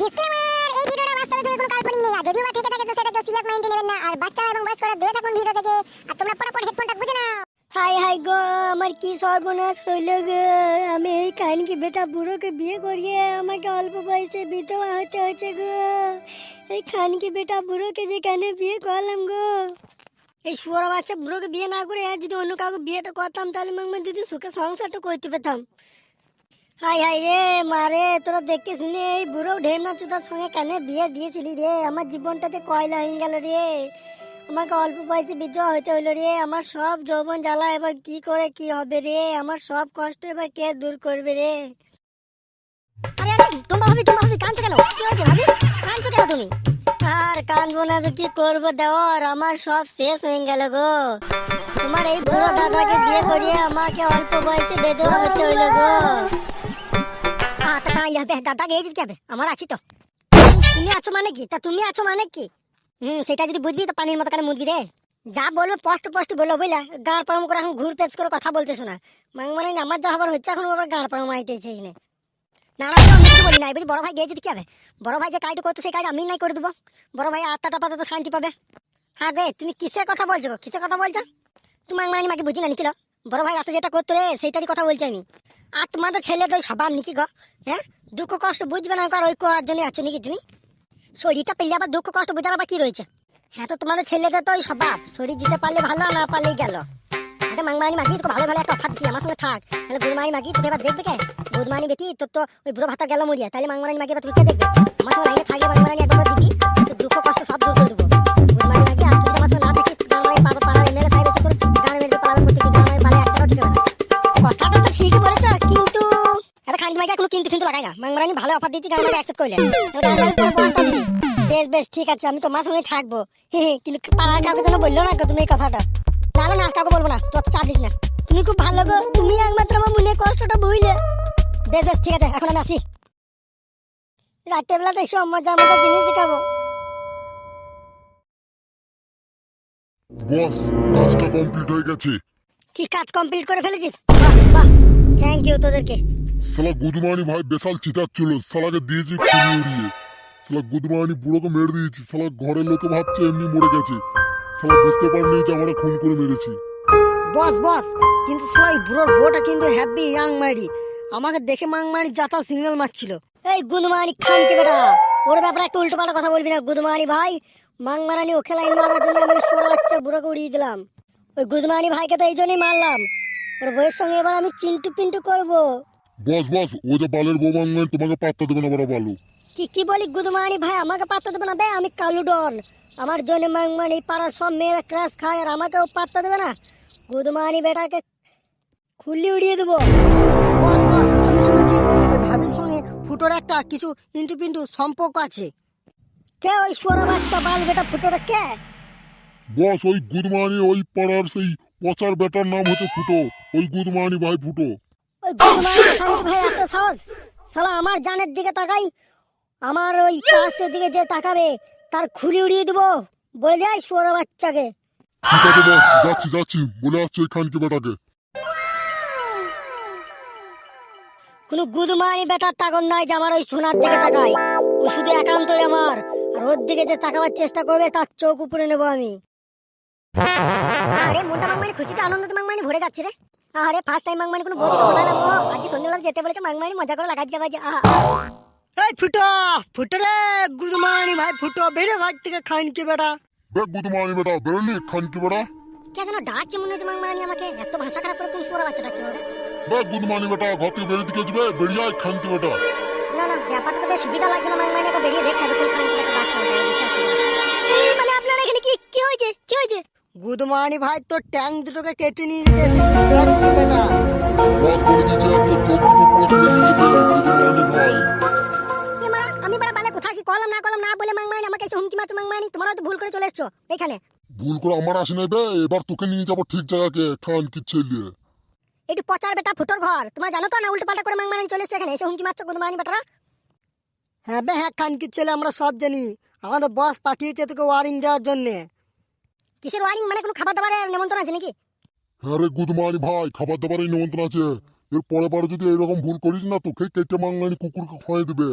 Disclaimer এই ভিডিওটা বাস্তবে কোনো কাল্পনিক নেই। আর যদিও বা থেকে থাকে, তো সেটা সিরিয়াস মাইন্ডে নেবেন না। আর বাচ্চা এবং বয়স্করা দূরে থাকুন ভিডিও থেকে। আর তোমরা হেডফোনটা বুঝে নাও। হাই হাই গো, আমার কি সর্বনাশ হইল গো? আমি এই কানকি বেটা বুড়োকে বিয়ে করিয়ে আমাকে অল্প বয়সে বিধবা হতে হয়েছে গো। এই খানকি বেটা বুড়োকে যে কেন বিয়ে করলাম গো? এই শুয়ার বাচ্চা বুড়োকে বিয়ে না করে যদি অন্য কাউকে বিয়েটা করতাম, তাহলে মাংমা যদি সুখে সংসারটা করতে পেতাম। হাই হাই রে মারে তোরা দেখতে শুনে এই বুড়ো ঢেমনা চুদার সঙ্গে কেন বিয়ে দিয়েছিলি রে? আমার জীবনটা যে কয়লা হয়ে গেল রে। আমাকে অল্প বয়সে বিধবা হতে হলো রে। আমার সব যৌবন জ্বালা, এবার কি করে কি হবে রে? আমার সব কষ্ট এবার কে দূর করবে রে? আরে আরে, তোমরা ভাবি তোমরা ভাবি, কাঁদছো কেন? কি হয়েছে ভাবি? কাঁদছো কেন তুমি? আর কাঁদবো না তো কি করব দেওয়ার আমার সব শেষ হয়ে গেল গো। তোমার এই বুড়ো দাদাকে বিয়ে করিয়ে আমাকে অল্প বয়সে বেদবা হতে হলো গো। হবে? আমার আছি তো। তুমি আছো মানে কি? তা তুমি আছো মানে কি? সেটা যদি বুঝবি, তো পানির মতো রে। যা বলবে, স্পষ্ট বলো, বুঝলা? পাম করে এখন ঘুর করে কথা মাং মানে আমার যা হবার হচ্ছে, এখন পাম আইতেছে এখানে। বড় ভাই কি হবে? বড় ভাই যে কাজটা করতো সেই কাজ আমি নাই করে দেবো। বড় ভাই আত্মাটা পাতা শান্তি পাবে। হ্যাঁ গে তুমি কিসের কথা বলছো? কিসের কথা বলছো? তুমি মাং মানে মাকে বুঝি না নিখিল। বড় ভাই রাতে যেটা করতো রে, সেইটারই কথা বলছি আমি। আর তোমাদের ছেলে তো নিকি গো হ্যাঁ? দুঃখ কষ্ট বুঝবে না ওই করার জন্য আছো নাকি তুমি? শরীরটা পেলে আবার দুঃখ কষ্ট বোঝার আবার কি রয়েছে? হ্যাঁ তো তোমাদের ছেলেদের তো ওই স্বভাব শরীর দিতে পারলে ভালো, না পারলেই গেল। হ্যাঁ মাগি, তোকে ভালো ভালো একটা অফার দিচ্ছি আমার সঙ্গে থাক। তাহলে মাগি, তোকে এবার দেখবে কে? বেটি, তোর তো ওই বুড়ো ভাতা গেল মরিয়া, তাহলে মাংমানি মাগি এবার তোকে কে দেখবে। আমার সঙ্গে লাইনে একবার দিবি দুঃখ কষ্ট সব দূর করে দেবো। মাংমানি ভালো অফার দিচ্ছি গান মারি অ্যাকসেপ্ট করলে এবার গান মারি পুরো বেশ বেশ ঠিক আছে আমি তোমার সঙ্গে থাকব। কিন্তু পাড়ার কাউকে যেন বলল না তুমি এই কথাটা। না না কাউকে বলব না অত চাপ দিস না। তুমি খুব ভালো গো তুমি একমাত্র আমার মনে কষ্টটা বুঝলে। বেশ বেশ ঠিক আছে এখন আমি আসি। রাতের বেলাতে সব মজা মজা জিনিস দেখাবো। বস কাজটা কমপ্লিট হয়ে গেছে। কি কাজ কমপ্লিট করে ফেলেছিস? বাহ বাহ থ্যাংক ইউ তোদেরকে। সালা গুদমানি ভাই, বেশাল চিতাচ্ছিল সালাকে দিয়েছি খুনি উড়িয়ে। সালা গুদমানি বুড়োকে মেরে দিয়েছি সালা ঘরের লোকে ভাবছে এমনি মরে গেছে। সালা বুঝতে পারেনি যে আমরা খুন করে মেরেছি। বস বস, কিন্তু সালাই বুড়োর বউটা কিন্তু হ্যাপি ইয়াং মারি আমাকে দেখে মাংমারি যাতা সিঙ্গেল মারছিল। এই গুদমানি খান কি বেটা, ওর ব্যাপারে একটু উল্টো পাল্টা কথা বলবি না, গুদমানি ভাই। মাংমারানি ওকে লাইন মারার জন্য আমি সোর বাচ্চা বুড়োকে উড়িয়ে দিলাম। ওই গুদমানি ভাইকে তো এই জন্যই মারলাম। ওর বউয়ের সঙ্গে এবার আমি চিন্টু পিন্টু করব। বস বস ও যে বালের মাঙ্গন তোমাকে পাত্তা দেবে না বড় বালু। কি কি বলি গুদমানি ভাই আমাকে পাত্তা দেবে না বে আমি কালু ডন। আমার জন্য মাংমানি পাড়ার সব মেয়েরা ক্রাশ খায় আর আমাকেও পাত্তা দেবে না। গুদমানি বেটাকে খুললি উড়িয়ে দেবো। বস বস আমি শুনেছি ওই ভাবির সঙ্গে ফুটোর একটা কিছু ইন্টু পিন্টু সম্পর্ক আছে। কে ওই সোরা বাচ্চা বাল বেটা ফুটোর কে? বস ওই গুদমানি ওই পাড়ার সেই পচার বেটার নাম হচ্ছে ফুটো। ওই গুদমানি ভাই ফুটো। ওই গুদমানি শান্তি ভাই এত সাহস। শালা আমার জানের দিকে তাকাই। আমার ওই কাছের দিকে যে তাকাবে তার খুলি উড়িয়ে দেবো। বলে যাই বাচ্চাকে। ঠিক আছে বস যাচ্ছি যাচ্ছি। বলে আসছি বেটাকে। কোনো গুদমানি বেটার তাগন নাই যে আমার ওই সোনার দিকে তাকায়। ও শুধু একান্তই আমার। আর ওর দিকে যে তাকাবার চেষ্টা করবে তার চোখ উপরে নেব আমি। আরে মনটা মাংমানি খুশিতে আনন্দতে মাংমানি ভরে যাচ্ছে রে। আরে ফার্স্ট টাইম মাংমানি কোনো বউকে ফোটালাম ও আজকে সন্ধ্যেবেলা যেতে বলেছে মাংমানি মজা করে লাগাই যাবে আহা। এই ফুটো ফুটো রে গুদমানি ভাই ফুটো বেড়ে ঘর থেকে খাইন কি বেটা? বে গুদমানি বেটা বেরোলি খানকি বেটা? কে যেন ডাকছে মনে হচ্ছে মাংমানি আমাকে এত ভাষা খারাপ করে কোন সোরা বাচ্চা ডাকছে আমাকে বে গুদমানি বেটা ঘর থেকে বেরিয়ে দিকে যাবে বেরিয়ে আয় খানকি বেটা। না না ব্যাপারটা তো বেশ সুবিধা লাগছে না মাংমানি একবার বেরিয়ে দেখতে হবে কোন খান থেকে ডাকছে গুদমানি ভাই তোর ট্যাঙ্ক দুটোকে কেটে নিয়ে যেতে এসেছি। বেটা? আমি বড় বালে কোথায় কি কলম না কলম না বলে মাংমানি আমাকে এসে হুমকি মারছো মাংমানি তোমরা তো ভুল করে চলে এসছো এখানে। ভুল করে আমার আসে নাই বে এবার তোকে নিয়ে যাব ঠিক জায়গাকে খানকি ছেলে। একটু পচার বেটা ফুটোর ঘর। তোমরা জানো তো না উল্টো পাল্টা করে মাংমানি চলে এসছো এখানে এসে হুমকি মারছো গুদমানি বেটারা? হ্যাঁ বে হ্যাঁ খানকির ছেলে আমরা সব জানি। আমাদের বস পাঠিয়েছে তোকে ওয়ারিং দেওয়ার জন্যে। কিসের ওয়ারিং মানে কোনো খাবার দাবারের নেমন্তন্ন আছে নাকি? হ্যাঁ রে গুদমানি ভাই খাবার দাবারের নিমন্ত্রণ আছে। এর পরে পরে যদি এরকম ভুল করিস না তোকে কেটে মাংলানি কুকুরকে খোয়াই দেবে।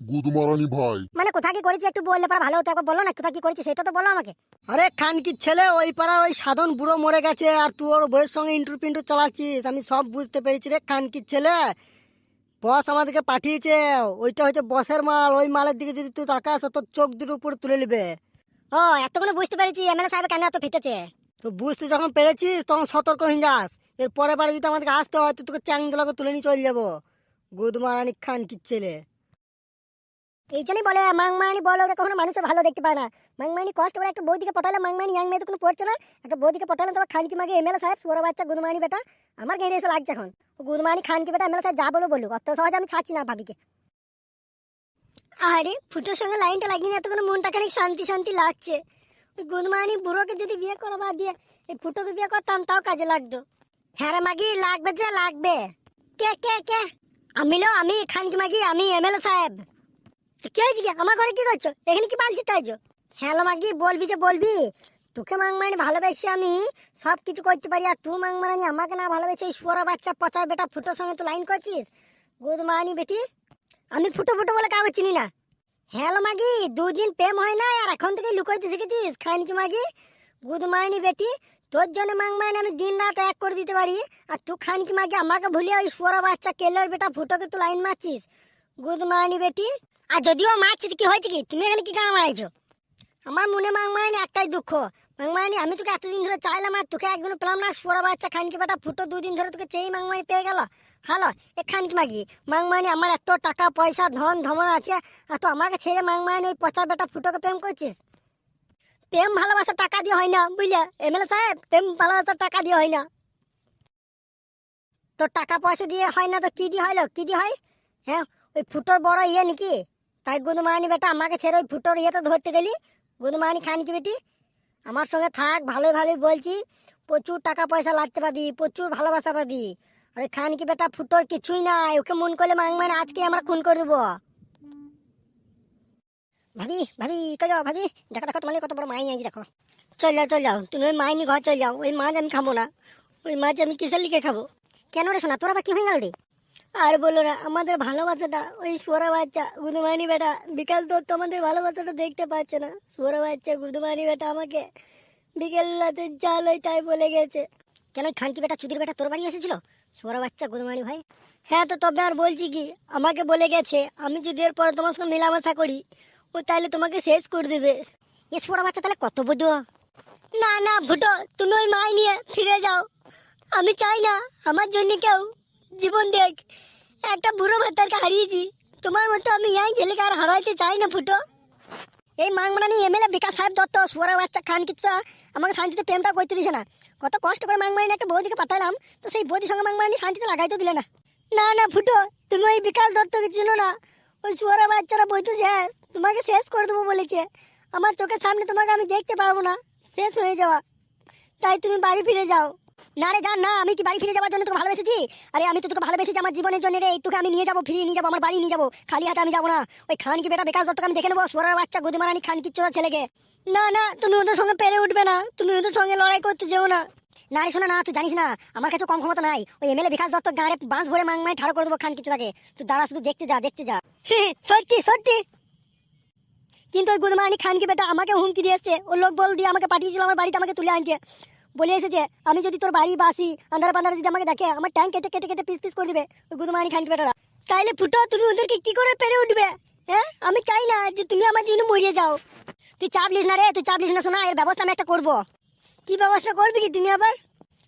গুদমারানি ভাই। মানে কোথায় কি করেছি একটু বললে পরে ভালো হতো একবার বলো না কোথায় কি করেছি সেটা তো বলো আমাকে। আরে খানকির ছেলে ওই পাড়ার ওই সাধন বুড়ো মরে গেছে আর তুই ওর বইয়ের সঙ্গে ইন্টু পিন্টু চালাচ্ছিস। আমি সব বুঝতে পেরেছি রে খানকির ছেলে। বস আমাদেরকে পাঠিয়েছে ওইটা হচ্ছে বসের মাল। ওই মালের দিকে যদি তুই তাকাস তোর চোখ দুটো উপরে তুলে নেবে। ও এতক্ষণ বুঝতে পেরেছি এমএলএ সাহেব কেন এত ফিটেছে। তো বুঝতে যখন পেরেছিস তখন সতর্ক হয়ে যাস। এর পরে বারে যদি আমাদেরকে আসতে হয় তো তোকে চ্যাংদোলাকে তুলে নিয়ে চলে যাব। গুদমারানি খানকির ছেলে। এই জন্যই বলে মাংমানি বলে ওরা কখনো মানুষের ভালো দেখতে পায় না। মাংমানি কষ্ট করে একটা বৌদিকে পটালে মাংমানি ইয়াং মেয়ে তো কোনো পড়ছে না। একটা বৌদিকে পটালে তোমার খানকি মাগে এমএলএ সাহেব সুয়ার বাচ্চা গুদমানি বেটা। আমার গেড়ে এসে লাগছে এখন। গুদমানি খানকি বেটা এমএলএ সাহেব যা বলো বলুক। অত সহজে আমি ছাড়ছি না ভাবিকে। আরে, ফুটোর সঙ্গে লাইনটা লাগিয়ে এত কোনো মনটা খানিক শান্তি শান্তি লাগছে। গুনমানি বুড়োকে যদি বিয়ে করা বাদ দিয়ে, এই ফুটোকে বিয়ে করতাম, তাও কাজে লাগতো। হ্যাঁ মাগি, লাগবে যে, লাগবে। কে কে কে? আমি লো, আমি, খানকি মাগি, আমি, এমএলএ সাহেব। তো কি হয়েছে কি? আমার ঘরে কি করছ? এখানে কি পালছি তাইছো হ্যালো মাগি, বলবি যে বলবি। তোকে মাংমানি ভালোবেসে আমি সব কিছু করতে পারি, আর তুই মাংমানি আমাকে না ভালোবেসে এই সুয়ারা বাচ্চা, পচার বেটা ফুটোর সঙ্গে তুই লাইন করছিস? গুদমানি বেটি। আমি ফুটো ফুটো বলে কাউকে চিনি না। হ্যালো, মাগি, দুদিন প্রেম হয় না আর এখন থেকে লুকাইতে শিখেছিস? খাইনি মাগি? গুদমানি বেটি। তোর জন্য মাংমানি আমি দিন রাত এক করে দিতে পারি। আর তুই খানকি মাগি? আমাকে ভুলিয়ে ওই সুয়ারা বাচ্চা কেলার বেটা ফুটোকে তুই লাইন মারছিস। গুদমানি বেটি। আর যদিও মারছি কি হয়েছে কি? তুমি এখানে কি গান মারাইছো আমার মনে মাংমানি একটাই দুঃখ। মাংমানি আমি তোকে এতদিন ধরে চাইলাম আর তোকে একদিন পেলাম না সোরা বাচ্চা খানকি বেটা? ফুটো দুদিন ধরে তোকে চেয়ে মাংমানি পেয়ে গেল। হ্যালো এ খানকি মাগি মাংমানি আমার এত টাকা, পয়সা, ধন, ধমন আছে, আর তো আমাকে ছেড়ে মাংমানি ওই পচার বেটা ফুটোকে প্রেম করছিস? প্রেম ভালোবাসা টাকা দিয়ে হয় না, বুঝলে? এমএলএ সাহেব, প্রেম ভালোবাসা টাকা দিয়ে হয় না। তোর টাকা পয়সা দিয়ে হয় না, তো কী দিয়ে হইল কী দিয়ে হয়? হ্যাঁ ওই ফুটোর বড় ইয়ে নাকি? তাই গুদমানি বেটা আমাকে ছেড়ে ওই ফুটোর ইয়েটা ধরতে গেলি। গুদমানি খান কি বেটি, আমার সঙ্গে থাক, ভালোই ভালোই বলছি। প্রচুর টাকা পয়সা লাগতে পাবি, প্রচুর ভালোবাসা পাবি। আর খান কি বেটা, ফুটোর কিছুই নাই। ওকে মন করলে মাং মানে আজকে আমরা খুন করে দেবো। ভাবি ভাবি, কই যাও ভাবি? দেখো দেখো, তোমার কত বড় মাই নিয়ে দেখো। চল যাও চল যাও। তুমি ওই মাইনি ঘর চল যাও। ওই মাছ আমি খাব না। ওই মাছ আমি কিসের লিখে খাব? কেন রে শোনা তোরা বা কি হয়ে গেল রে? আর বলো না, আমাদের ভালোবাসাটা, ওই সোরা বাচ্চা গুদমানি বেটা, বিকাল তো তোমাদের ভালোবাসাটা দেখতে পাচ্ছে না। সোরা বাচ্চা গুদমানি বেটা আমাকে বিকেল রাতে চাল ওই তাই বলে গেছে। কেন খানকি বেটা, চুদির বেটা তোর বাড়ি এসেছিল? সোরা বাচ্চা, গুদমানি ভাই। হ্যাঁ তো তবে আর বলছি কি, আমাকে বলে গেছে, আমি যদি এরপর তোমার সঙ্গে মেলামেশা করি, ও তাহলে তোমাকে শেষ করে দেবে। এ সোরা বাচ্চা তাহলে কত বুঝো না না ভুটো তুমি ওই মাই নিয়ে ফিরে যাও। আমি চাই না, আমার জন্য কেউ জীবন দেখ। একটা বুড়ো ভাতারকে হারিয়েছি তোমার মতো আমি এই ছেলেকে আর হারাইতে চাই না ফুটো এই মাংমানি এমএলএ বিকাশ সাহেব দত্ত সুয়ারা বাচ্চা খান কিছু আমাকে শান্তিতে প্রেমটা করতে দিছে না। কত কষ্ট করে মাংমানি একটা বৌদিকে পাঠালাম, তো সেই বৌদির সঙ্গে মাংমানি শান্তিতে লাগাইতে দিলে না। না না, ফুটো, তুমি ওই বিকাশ দত্তকে চিনো না। ওই সুয়ারা বাচ্চারা বইতো শেষ, তোমাকে শেষ করে দেবো বলেছে। আমার চোখের সামনে তোমাকে আমি দেখতে পারব না, শেষ হয়ে যাওয়া। তাই তুমি বাড়ি ফিরে যাও। না রে জান, না, আমি কি বাড়ি ফিরে যাওয়ার জন্য তোকে ভালোবেসেছি? আরে আমি তো তোকে ভালোবেসেছি আমার জীবনের জন্য রে তোকে আমি নিয়ে যাব, ফিরিয়ে নিয়ে যাব, আমার বাড়ি নিয়ে যাব। খালি হাতে আমি যাব না। ওই খান কি বেটা বেকার দত্তকে আমি দেখে নেব সোরার বাচ্চা, গুদিমারানি খান চোরা ছেলেকে। না না, তুমি ওদের সঙ্গে পেরে উঠবে না। তুমি ওদের সঙ্গে লড়াই করতে যেও না। না রে শোনা না, তুই জানিস না, আমার কাছে কম ক্ষমতা নাই। ওই এমএলএ বিকাশ দত্ত গাঁড়ে বাঁশ ভরে মাংমাই ঠাড়ো করে দেবো খান কিছুটাকে তুই দাঁড়া, শুধু দেখতে যা দেখতে যা। সত্যি সত্যি। কিন্তু ওই গুদমানি খানকে বেটা আমাকে হুমকি দিয়েছে ও লোক বল দিয়ে আমাকে পাঠিয়েছিল আমার বাড়িতে আমাকে তুলে আনতে। বলে এসেছে, আমি যদি তোর বাড়ি বাসি, আন্ধার পান্ধারে যদি আমাকে দেখে, আমার ট্যাঙ্ক কেটে কেটে কেটে পিস পিস করে দিবে ওই গুদমানি খানকে বেটারা। তাইলে ফুটো, তুমি ওদেরকে কি করে পেরে উঠবে? হ্যাঁ? আমি চাই না যে তুমি আমার জন্য মরিয়ে যাও। তুই চাপ লিস না রে, তুই চাপ লিস না শোনা এর ব্যবস্থা আমি একটা করব। কি ব্যবস্থা করবি কি তুমি আবার?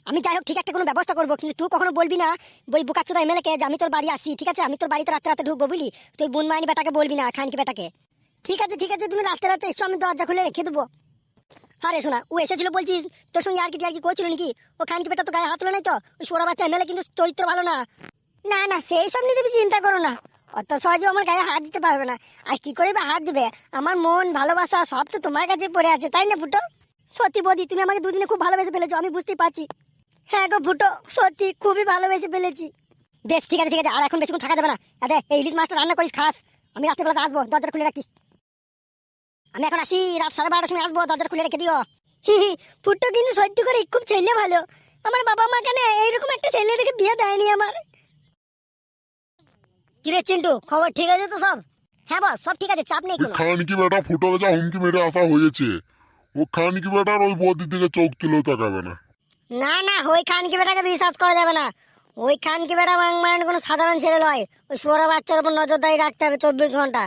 আমি যাই হোক, ঠিক একটা কোনো ব্যবস্থা করব, কিন্তু তুই কখনো বলবি না বই বুকাচ্ছদা এমএলএ কে যে আমি তোর বাড়ি আসি, ঠিক আছে? আমি তোর বাড়িতে রাতে রাতে ঢুকবো, বুঝলি? তুই বোন মাইনি বেটাকে বলবি না, খানকি বেটাকে। ঠিক আছে ঠিক আছে, তুমি রাতে রাতে এসো, আমি দরজা খুলে রেখে দেবো। আরে শোনা ও এসেছিল বলছিস, তোর সঙ্গে আর কি আর কি করছিল নাকি? ও খানকি বেটা তো গায়ে হাত নাই তো? ওই সোরা বাচ্চা এমএলএ কিন্তু চরিত্র ভালো না। না না, সেই সব নিয়ে তুমি চিন্তা করো না। অত সহজে আমার গায়ে হাত দিতে পারবে না। আর কি করে বা হাত দিবে? আমার মন ভালোবাসা সব তো তোমার কাছে পড়ে আছে তাই না ফুটো? সত্যি বৌদি তুমি আমাকে দুদিনে খুব ভালোবেসে ফেলেছো আমি বুঝতেই পারছি। হ্যাঁ গো ফুটো সত্যি খুবই ভালোবেসে ফেলেছি। বেশ ঠিক আছে ঠিক আছে আর এখন বেশিক্ষণ থাকা যাবে না। আরে এই ইলিশ মাছটা রান্না করিস খাস। আমি রাত্রেবেলাতে আসব দরজাটা খুলে রাখিস। আমি এখন আসি রাত সাড়ে বারোটার সময় আসব দরজা খুলে রেখে দিও। হি হি, ফুটো কিন্তু সত্যি করে খুব ছেলে ভালো। আমার বাবা মা কেন এইরকম একটা ছেলে দেখে বিয়ে দেয়নি আমার? কিরে চিন্টু খবর ঠিক আছে তো সব? হ্যাঁ বস সব ঠিক আছে চাপ নেই কোনো। খানকি বেটা ফুটোকে যা হুমকি মেরে আসা হয়েছে? ও খানকি বেটার ওই বদির দিকে চোখ তুলেও তাকাবে না? না না ওই খানকি বেটাকে বিশ্বাস করা যাবে না। ওই খানকি বেটা মাংমারান কোনো সাধারণ ছেলে নয়। ওই সোরা বাচ্চার উপর নজরদারি রাখতে হবে চব্বিশ ঘণ্টা।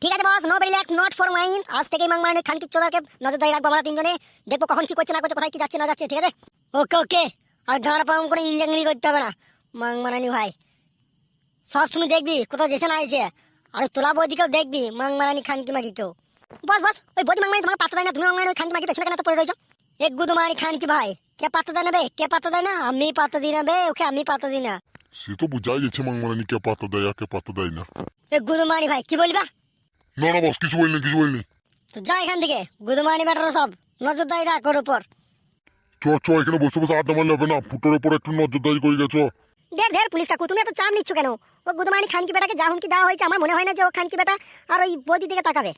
ঠিক আছে boss no relax not for mind আজ থেকেই মাংমারানের খানকি চোদাকে নজরদারি রাখব আমরা তিনজনে। দেখব কখন কি করছে না করছে কোথায় কি যাচ্ছে না যাচ্ছে ঠিক আছে? ওকে ওকে। আর গাঁড় পাম করে ইঞ্জাঙ্গি করতে হবে না। মাংমারানি ভাই। সব তুমি দেখবি কোথাও যেছে না আইছে। আর তোলা বৌদিকেও দেখবি মাংমারানি খানকি মাগিকেও বস বস ওই বৌদি মাংমারানি তোমার পাত্তা দেয় না তুমি মাংমারানি ওই খানকি মাগি পেছনে কেন এত পড়ে রয়েছো? এক গুদমানি খানকি ভাই কে পাত্তা দেয় না বে? কে পাত্তা দেয় না? আমি পাত্তা দিই না বে ওকে আমি পাত্তা দিই না। সে তো বোঝাই যাচ্ছে মাংমারানি কে পাত্তা দেয় আর কে পাত্তা দেয় না। এক গুদমানি ভাই কি বলবা? না না বস কিছু বলিনি কিছু বলিনি। তো যা এখান থেকে গুদমানি বেটার সব নজরদারি রাখ ওর উপর। চ চ এখানে বসে বসে আড্ডা মারলে হবে না ফুটোর উপর একটু নজরদারি করে গেছো। ঢের ঢের পুলিশ কাকু তুমি এত চাপ নিচ্ছ কেন? ও গুদমানি খানকি বেটাকে যা হুমকি দেওয়া হয়েছে আমার মনে হয় না যে ও খানকি বেটা আর ওই বৌদি দিকে তাকাবে।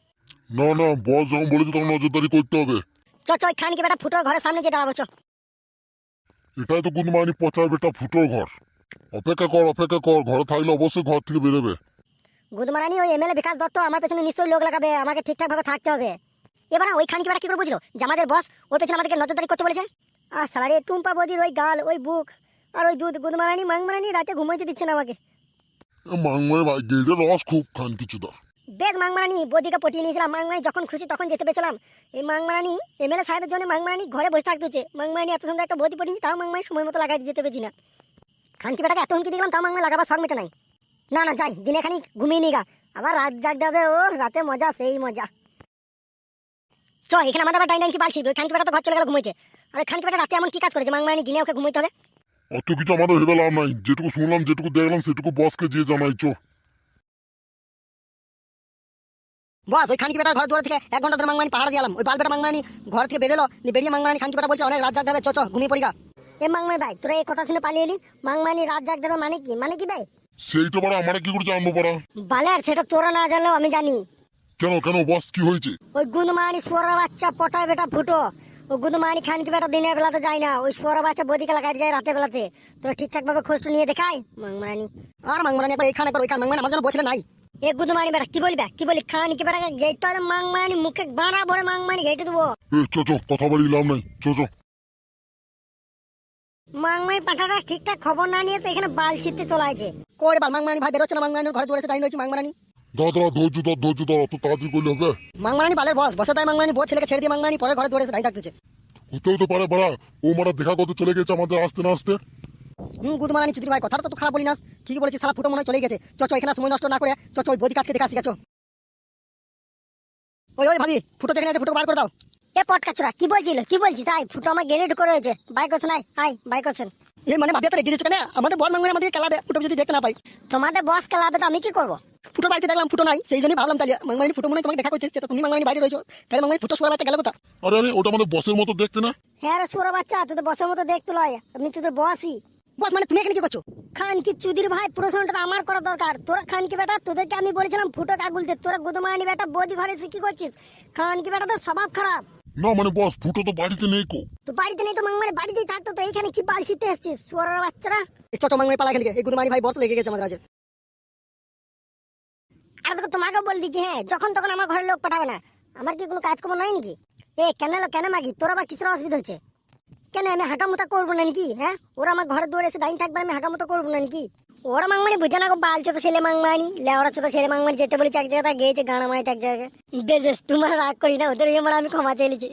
না না বস যখন বলেছে তখন নজরদারি করতে হবে। চ চ ওই খানকি বেটা ফুটোর ঘরের সামনে যে দাঁড়াবো চ। এটাই তো গুনমানি পচার বেটা ফুটোর ঘর। অপেক্ষা কর অপেক্ষা কর ঘরে থাকলে অবশ্যই ঘর থেকে বেরোবে। গুদমারানি ওই এমএলএ বিকাশ দত্ত আমার পেছনে নিশ্চয়ই লোক লাগাবে আমাকে ঠিকঠাক ভাবে থাকতে হবে। এবার ওই খানকি বেটা কি করে বুঝলো? যে আমাদের বস ওর পেছনে আমাদেরকে নজরদারি করতে বলেছে? আর সালারে টুম্পা বদির ওই গাল ওই বুক। আর ওই দুধ গুদমারানি মাংমারানি রাতে ঘুমাইতে দিচ্ছে না আমাকে। মাংমায় ভাই গেটের রস খুব খান কিছুটা বেশ মাংমারানি বদিকে পটিয়ে নিয়েছিলাম। মাংমারানি যখন খুশি তখন যেতে পেয়েছিলাম এই মাংমারানি এমএলএ সাহেবের জন্য মাংমারানি ঘরে বসে থাকতে হচ্ছে। মাংমারানি এত সুন্দর একটা বদি পটিয়েছি তাও সময় মতো লাগাই যেতে পেরেছি না। খানকি বেটাকে এত হুমকি দিলাম তাও মাংমাই লাগাবার শখ মেটে নাই। না না যাই দিনে খানি ঘুমিয়ে নিগা। আবার রাত জাগ যাবে ও রাতে মজা সেই মজা। চ এখানে আমাদের আবার ডাইন কি পালছি? খানকি বেটা তো ঘর চলে গেল ঘুমাইতে। আর খানকি বেটা রাতে এমন কি কাজ করেছে? মাংমারানি দিনে ওকে ঘুমাইতে হবে? অত কিছু আমাদের ভেবে লাভ নাই। যেটুকু শুনলাম যেটুকু দেখলাম সেটুকু বসকে যে জানাই চো বস ওই খানকি বেটার ঘর দুয়ার থেকে এক ঘণ্টা ধরে মাংমানি পাহাড় দিলাম ওই বাল বেটা মাংমানি ঘর থেকে বেরোলো বেরিয়ে মাংমানি খানকি বেটা বলছে অনেক রাত জাগ দেবে চ চ ঘুমিয়ে পড়িগা এ মাংমানি ভাই তোরা এই কথা শুনে পালিয়ে এলি? মাংমানি রাত জাগ দেবে মানে কি? মানে কি ভাই? সেইটা পারা আমরা কি করে জানব পারা বালের সেটা তোরা না জানলেও আমি জানি। কেন কেন বস কি হয়েছে? ওই গুনমানি সোরা বাচ্চা পটায় বেটা ফুটো। ও গুনমানি খানকি বেটা দিনের বেলাতে যায় না? ওই সোরা বাচ্চা বদিকে লাগাই যায় রাতের বেলাতে। তোরা ঠিকঠাক ভাবে খোঁজটা নিয়ে দেখাই। মাংমারানি আর মাংমারানি একবার এখানে একবার ওইখানে। মাংমানি আমার জন্য বসলে নাই। এ গুদমানি বেটা, কি বলবে? কি বলি খানকি বেটাকে গেট তো মাংমানি মুখে বাড়া বড় মাংমানি গেটে দেবো। চো, চ, কথা বলি নাই। চো, চ। মাংমাই পাঠাটা ঠিকঠাক খবর না নিয়ে তো এখানে বাল ছিটতে চলে আছে করে বাল মাংমানি ভাই বেরোচ্ছে না মাংমানির ঘরে দৌড়েছে রয়েছে দাদা দাদা ধৈর্য ধর ধৈর্য ধর অত তাড়াতাড়ি করলে হবে? মাংমানি বালের বস বসে তাই মাংমানি বউ ছেলেকে ছেড়ে দিয়ে মাংমানি পরে ঘরে দৌড়েছে ডাইন থাকতেছে। হতে হতে পারে বাড়া ও মারা দেখা করতে চলে গেছে আমাদের আসতে না আসতে। হুম গুদমানি চুদির ভাই কথাটা তো খারাপ বলি না। ঠিকই বলেছিস সালা ফুটো মনে চলে গেছে। চ চ এখানে সময় নষ্ট না করে চ চ ওই বদি কাজকে দেখা শিখেছো ওই ওই ভাবি ফুটো যেখানে আছে ফুটো বার করে দাও। এ পটকাচুরা কি বলছিল? কি বলছিস? আই ফুটো আমার গেড়ে ঢুকে রয়েছে। করছেন করছেন এই মানে ভাবিয়া তো রেগে দিচ্ছ কেন? আমাদের বল মাঙ্গনে আমাদের খেলাবে ফুটো যদি দেখতে না পাই তোমাদের বস খেলাবে তো আমি কি করব? ফুটো বাড়িতে দেখলাম ফুটো নাই সেই জন্যই ভাবলাম তাহলে মাঙ্গনি ফুটো মনে তোমাকে দেখা করতে তো তুমি মাঙ্গনি বাইরে রয়েছো। তাহলে মাঙ্গনি ফুটো বাচ্চা গেল কোথা আরে আরে ওটা আমাদের বসের মতো দেখতে না? হ্যাঁ রে সোরা বাচ্চা তুই তো বসের মতো দেখতে লয়। আমি তো বসই বস মানে তুমি এখানে কি করছ? খান কি চুদির ভাই প্রশ্নটা তো আমার করা দরকার। তোরা খান কি বেটা তোদেরকে আমি বলেছিলাম ফুটো কাগুলতে তোরা গুদমানি বেটা বদি ঘরে কি করছিস? খান কি বেটা তো স্বভাব খারাপ। না মানে বস ফুটো তো বাড়িতে নেই কো। তো বাড়িতে নেই তো মাংমানি বাড়িতেই থাকতো তো এইখানে কি বাল ছিটতে সোরার বাচ্চারা? পালা এখান থেকে। এই গুদমানি ভাই বস লেগে গেছে আমাদের কাছে আর দেখো তোমাকে বল দিচ্ছি হ্যাঁ যখন তখন আমার ঘরে লোক পাঠাবে না। আমার কি কোনো কাজ কাজকর্ম নাই নাকি? এ কেন এলো কেন মাগি? তোরা বা কিসের অসুবিধা হচ্ছে? কেন আমি হাঁকামুতা করব না নাকি হ্যাঁ? ওরা আমার ঘরে দৌড়ে এসে ডাইন থাকবে আমি হাঁকামুতা করব না নাকি? ওরা মাংমানি বুঝে না বালছে তো ছেলে মাংমানি। লেওড়া তো ছেলে মাংমানি যেতে বলেছে এক জায়গায় গিয়েছে গানা মাইতে এক জায়গায়। বেশ তোমার রাগ করি না, ওদের এবার আমি ক্ষমা চেয়েছি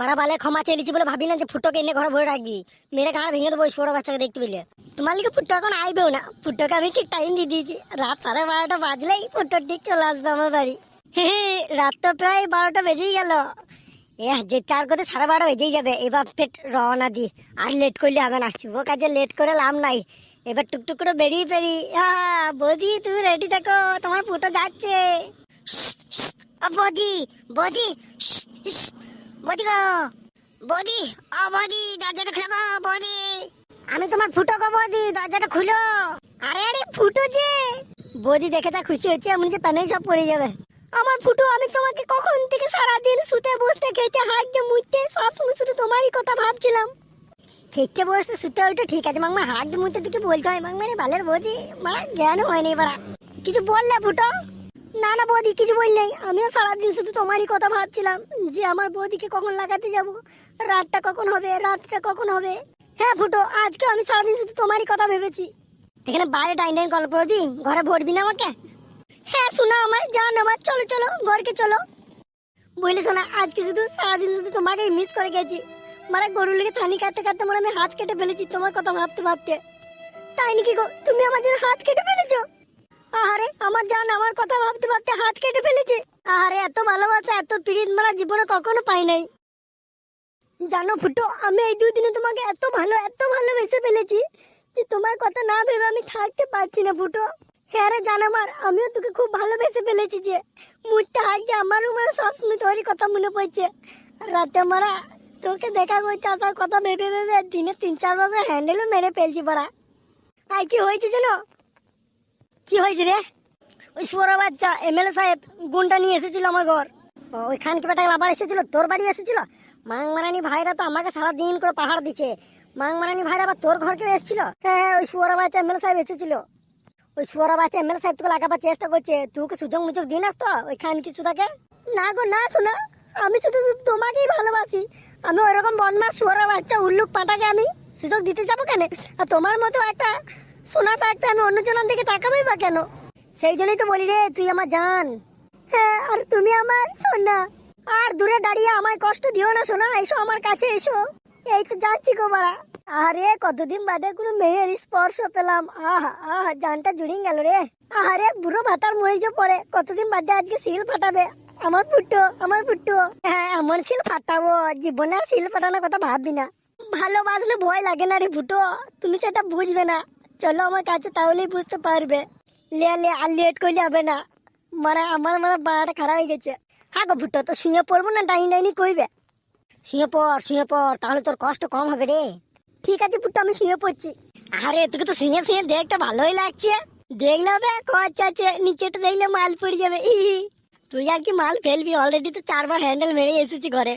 বড় বালে ক্ষমা চেয়েছি বলে ভাবি না যে ফুটোকে এনে ঘরে ভরে রাখবি। মেরে গাড় ভেঙে দেবো ছোট বাচ্চাকে দেখতে পেলে। তোমার লিখে ফুটো এখন আইবেও না। ফুটোকে আমি ঠিক টাইম দিয়ে দিয়েছি। রাত সাড়ে বারোটা বাজলেই ফুটো ঠিক চলে আসবে আমার বাড়ি। হে রাত তো প্রায় বারোটা বেজেই গেল। এ যে তার কথা সাড়ে বারোটা বেজেই যাবে। এবার পেট রওনা দি। আর লেট করলে হবে না। শুভ কাজে লেট করে লাভ নাই। এবার টুকটুক করে বেরিয়ে পেরি বৌদি, তুমি রেডি থাকো, তোমার ফুটো যাচ্ছে। বৌদি বৌদি বৌদি গো, বৌদি ও বৌদি, দরজাটা খুলো গো, বৌদি। আমি তোমার ফুটো গো, বৌদি, দরজাটা খুলো। আরে আরে, ফুটো যে। বৌদি দেখে তা খুশি হচ্ছে, এমন যে প্যানেই সব পড়ে যাবে। আমার ফুটো, আমি তোমাকে কখন থেকে সারাদিন শুতে বসতে খেতে হাঁটতে মুড়তে সব সময় শুধু তোমারই কথা ভাবছিলাম। খেতে বসতে শুতে ওইটা ঠিক আছে। মাংমা, হাত মুড়তে তুই বলতে হয়। মাংমা রে, বালের বৌদি মারা জ্ঞান হয়নি বাড়া কিছু বললে ফুটো? না না বৌদি, কিছু বললেই আমিও সারাদিন শুধু তোমারই কথা ভাবছিলাম যে আমার বৌদিকে কখন লাগাতে যাব। রাতটা কখন হবে? রাতটা কখন হবে? হ্যাঁ ফুটো, আজকে আমি সারাদিন শুধু তোমারই কথা ভেবেছি। এখানে বাইরে ডাইন ডাইন গল্প করবি? ঘরে ভরবি না আমাকে? হ্যাঁ শোনা আমার জান আমার চলো চলো, ঘরকে চলো। বলি শোনা, আজকে শুধু সারাদিন শুধু তোমাকেই মিস করে গেছি। মানে গরু লেগে ছানি কাটতে কাটতে মানে আমি হাত কেটে ফেলেছি, তোমার কথা ভাবতে ভাবতে। তাই নাকি গো? তুমি আমার জন্য হাত কেটে ফেলেছো? আহারে, আমার জান, আমার কথা ভাবতে ভাবতে হাত কেটে ফেলেছে। আহারে, এত ভালোবাসা, এত পিড়িত মারা জীবনে কখনো পাই নাই। জানো ফুটো, আমি এই দুদিনে তোমাকে এত ভালো, এত ভালোবেসে ফেলেছি যে তোমার কথা না ভেবে আমি থাকতে পারছি না ফুটো। হ্যাঁ রে জান আমার, আমিও তোকে খুব ভালোবেসে ফেলেছি যে। মুখটা হাঁটছে আমারও মানে সবসময় তোরই কথা মনে পড়ছে। রাতে মারা তোকে দেখা করতে আসার কথা ভেবে ভেবে দিনে তিন চার বার হ্যান্ডেলও মেরে ফেলছি পড়া আর কি হয়েছে জানো কি হয়েছে রে? ওই শুয়ারা বাচ্চা এমএলএ সাহেব গুন্ডা নিয়ে এসেছিল আমার ঘর। ওই খানকি বেটা আবার এসেছিল তোর বাড়ি এসেছিল? মাংমারানি ভাইরা তো আমাকে সারা দিন করে পাহাড় দিছে মাংমারানি ভাইরা আবার তোর ঘরকে এসেছিল? হ্যাঁ হ্যাঁ, ওই শুয়ারা বাচ্চা এমএলএ সাহেব এসেছিল। ওই শুয়ারা বাচ্চা এমএলএ সাহেব তোকে লাগাবার চেষ্টা করছে। তুই কি সুযোগ মুযোগ দিন আসতো ওই খানকি সুদাকে না গো না শোনা। আমি শুধু তোমাকেই ভালোবাসি। আমি ওইরকম বদমাস শুয়ারা বাচ্চা উল্লুক পাটাকে আমি সুযোগ দিতে যাব কেন? আর তোমার মতো একটা সোনা থাকতে আমি অন্য জনের দিকে তাকাবোই বা কেন? সেই জন্যই তো বলি রে, তুই আমার জান। হ্যাঁ আর তুমি আমার সোনা। আর দূরে দাঁড়িয়ে আমায় কষ্ট দিও না সোনা, এসো আমার কাছে এসো। এই তো যাচ্ছি গো বাড়া। আরে কতদিন বাদে কোনো মেয়ের স্পর্শ পেলাম। আহা আহা, জানটা জুড়িয়ে গেল রে। আরে বুড়ো ভাতার মরিচে পড়ে কতদিন বাদে আজকে সিল ফাটাবে? আমার ফুটো আমার ফুটো হ্যাঁ এমন সিল ফাটাবো জীবনে সিল ফাটানোর কথা ভাববি না। ভালোবাসলে ভয় লাগে না রে ফুটো তুমি সেটা বুঝবে না। চলো আমার কাছে তাহলেই বুঝতে পারবে। লে লে, আর লেট করলে হবে না। মানে আমার মানে বাড়াটা খারাপ হয়ে গেছে। হ্যাঁ গো ভুট্টো, তো শুয়ে পড়ব না, ডাইনি ডাইনি কইবে? শুয়ে পড় শুয়ে পড়, তাহলে তোর কষ্ট কম হবে রে। ঠিক আছে ফুটো আমি শুয়ে পড়ছি। আরে, তোকে তো শুয়ে শুয়ে দেখতে ভালোই লাগছে। দেখলে হবে কচ্ছা আছে নিচেটা দেখলে মাল পড়ে যাবে। ই তুই আর কি মাল ফেলবি? অলরেডি তো চারবার হ্যান্ডেল মেরে এসেছি ঘরে।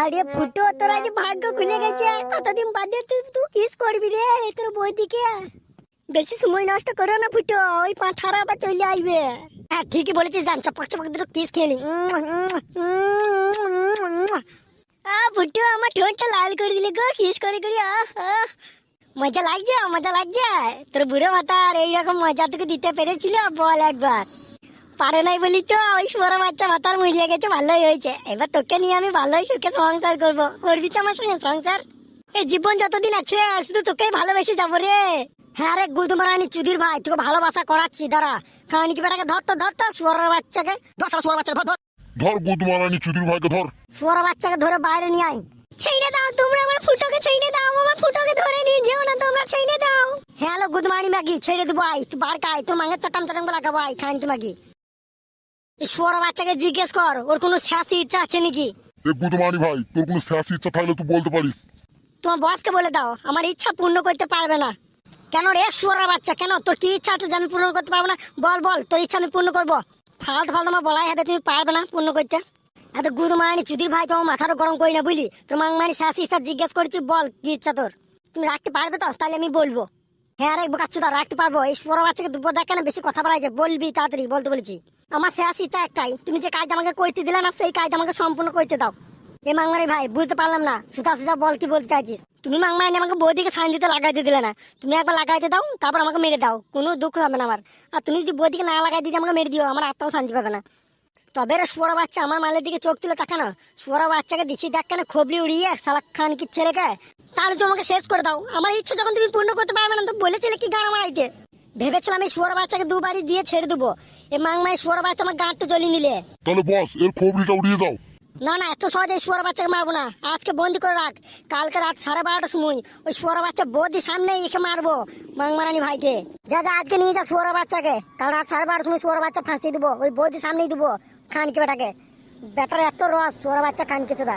আরে ফুটো তোর আজ ভাগ্য খুলে গেছে। কতদিন বাদে তুই তুই কিস করবি রে তোর বইদিকে বেশি সময় নষ্ট করো না ফুটো ওই পাঠারা আবার চলে আসবে। হ্যাঁ ঠিকই বলেছিস জান চপাক চপাক দুটো কিস খেয়ে নি। আ ফুটো আমার ঠোঁটটা লাল করে দিলে গো কিস করে করে আহ আহ। মজা লাগছে মজা লাগছে। তোর বুড়ো মাতার এইরকম মজা তোকে দিতে পেরেছিল বল একবার। পারে নাই বলি তো ওই সুয়ারা বাচ্চা মাতার মরিয়ে গেছে ভালোই হয়েছে। এবার তোকে নিয়ে আমি ভালোই সুখে সংসার করব। করবি তো আমার সঙ্গে সংসার? এই জীবন যতদিন আছে শুধু তোকেই ভালোবেসে যাব রে। হ্যাঁ রে গুদমারানি চুদির ভাই তোকে ভালোবাসা করাচ্ছি দাঁড়া। খানি কি বেটাকে ধর তো ধর তো সুয়ারের বাচ্চাকে। ধর সুয়ার বাচ্চাকে ধর ধর। ধর গুদমারানি চুদির ভাইকে ধর। সুয়ার বাচ্চাকে ধরে বাইরে নিয়ে আয়। ছেড়ে দাও তোমরা আমার ফুটোকে ছেড়ে দাও আমার ফুটোকে ধরে নিয়ে যেও না তোমরা ছেড়ে দাও। হ্যালো গুড মর্নিং ম্যাগি ছেড়ে দেবো আই তুই বার কাই তোর মাঙ্গের চটাম চটাম বলা খাব আই খান তুই ম্যাগি। এই বাচ্চাকে জিজ্ঞেস কর ওর কোনো ইচ্ছা আছে নাকি? গুদমানি ভাই তোর কোনো শেষ ইচ্ছা থাকলে তুই বলতে পারিস। তোমার বসকে বলে দাও আমার ইচ্ছা পূর্ণ করতে পারবে না। কেন রে শুয়ার বাচ্চা কেন? তোর কি ইচ্ছা আছে যে আমি পূর্ণ করতে পারব না? বল বল তোর ইচ্ছা আমি পূর্ণ করব। ফালতু ফালতু আমার বলাই হবে তুমি পারবে না পূর্ণ করতে। এত গুরু মানি চুদির ভাই তোমার মাথাটা গরম করি না বুঝলি? তোর মাংমানি শাসি ইচ্ছা জিজ্ঞেস করছি বল কি ইচ্ছা তোর? তুমি রাখতে পারবে তো? তাহলে আমি বলব। হ্যাঁ রে বোকাচ্ছু তো রাখতে পারব। এই শুয়ার বাচ্চাকে দুপুর দেখ কেন বেশি কথা বলা যায় বলবি তাড়াতাড়ি বলতে বলেছি। আমার শেষ ইচ্ছা একটাই। তুমি যে কাজ আমাকে কইতে দিলে না, সেই কাজ আমাকে সম্পূর্ণ করতে দাও। এ মাংমারি ভাই, বুঝতে পারলাম না। সুতা সুতা বল কি বলতে চাইছিস? তুমি মাংমারি আমাকে বৌদিকে সাইন দিতে লাগাইতে দিলে না। তুমি একবার লাগাইতে দাও, তারপর আমাকে মেরে দাও। কোনো দুঃখ হবে না আমার। আর তুমি যদি বৌদিকে না লাগাই দিতে আমাকে মেরে দিও, আমার আত্মাও শান্তি পাবে না। তবে রে শুয়ারা বাচ্চা, আমার মালের দিকে চোখ তুলে তাকানো শুয়ারা বাচ্চাকে দিচ্ছি দেখ কেন, খবলি উড়িয়ে সালাক খান কি ছেলেকে? তাহলে আমাকে শেষ করে দাও। আমার ইচ্ছা যখন তুমি পূর্ণ করতে পারবে না, তো বলেছিলে কি গান মারাইতে ভেবেছিলাম এই শুয়ারা বাচ্চাকে দুবারই দিয়ে ছেড়ে দেবো। এই মাংমাই শুয়ারা বাচ্চা আমার গাঁটটা জ্বলিয়ে নিলে। তাহলে বস এর খবরিটা উড়িয়ে দাও। না না এত সহজে শুয়ার বাচ্চাকে মারবো না। আজকে বন্দি করে রাখ। কালকে রাত সাড়ে বারোটার সময় ওই শুয়ার বাচ্চা বৌদি সামনে একে মারবো মাংমারানি ভাইকে। যা যা আজকে নিয়ে যা শুয়ার বাচ্চাকে। কাল রাত সাড়ে বারোটার সময় শুয়ার বাচ্চা ফাঁসিয়ে দেবো। ওই বৌদি সামনেই দেবো খানকে বেটাকে। বেটার এত রস শুয়ার বাচ্চা খানকে চোদা।